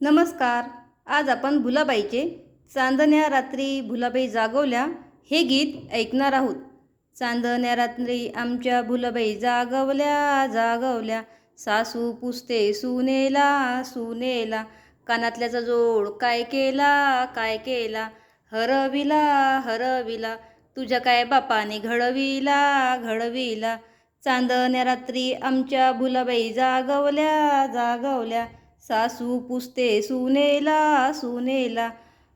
नमस्कार. आज आपण भुलाबाईचे चांदण्या रात्री भुलाबाई जागवल्या हे गीत ऐकणार आहोत. चांदण्या रात्री आमच्या भुलाबाई जागवल्या जागवल्या. सासू पुसते सुनेला सुनेला. कानातल्याचा जोड काय केला काय केला? हरविला हरविला. तुझ्या काय बापाने घडविला घडविला. चांदण्या रात्री आमच्या भुलाबाई जागवल्या जागवल्या. सासू पुसते सुनेला सुनेला.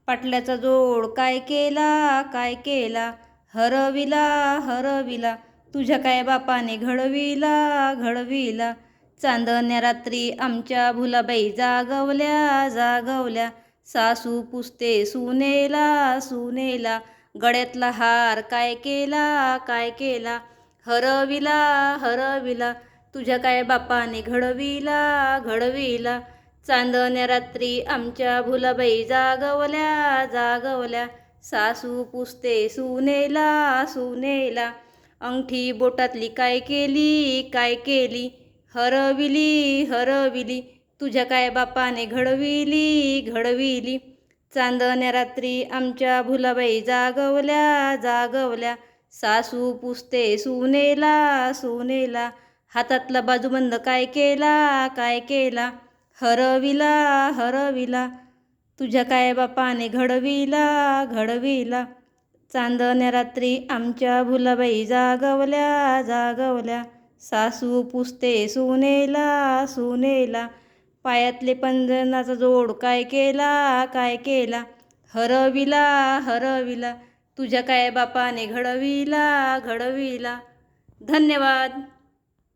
पाटल्याचा जोड काय केला काय केला? हरविला हरविला. तुझ्या काय बापाने घडविला घडविला. चांदण्या रात्री आमच्या भुलाबाई जागवल्या जागवल्या. सासू पुसते सुनेला सुनेला. गळ्यातला हार काय केला काय केला? हरविला हरविला. तुझ्या काय बापाने घडविला घडविला. चांदण्या रात्री आमच्या भुलाबाई जागवल्या जागवल्या. सासू पुसते सुनेला सुनेला. अंगठी बोटातली काय केली काय केली? हरविली हरविली. तुझ्या काय बापाने घडविली घडविली. चांदण्या रात्री आमच्या भुलाबाई जागवल्या जागवल्या. सासू पुसते सुनेला सुनेला. हातातला बाजूबंद काय केला काय केला? हरविला हरविला. तुझ्या काय बापाने घडविला घडविला. चांदण्या रात्री आमच्या भुलाबाई जागवल्या जागवल्या. सासू पुसते सुनेला सुनेला. पायातले पंजनाचा जोड काय केला काय केला? हरविला हरविला. तुझ्या काय बापाने घडविला घडविला. धन्यवाद.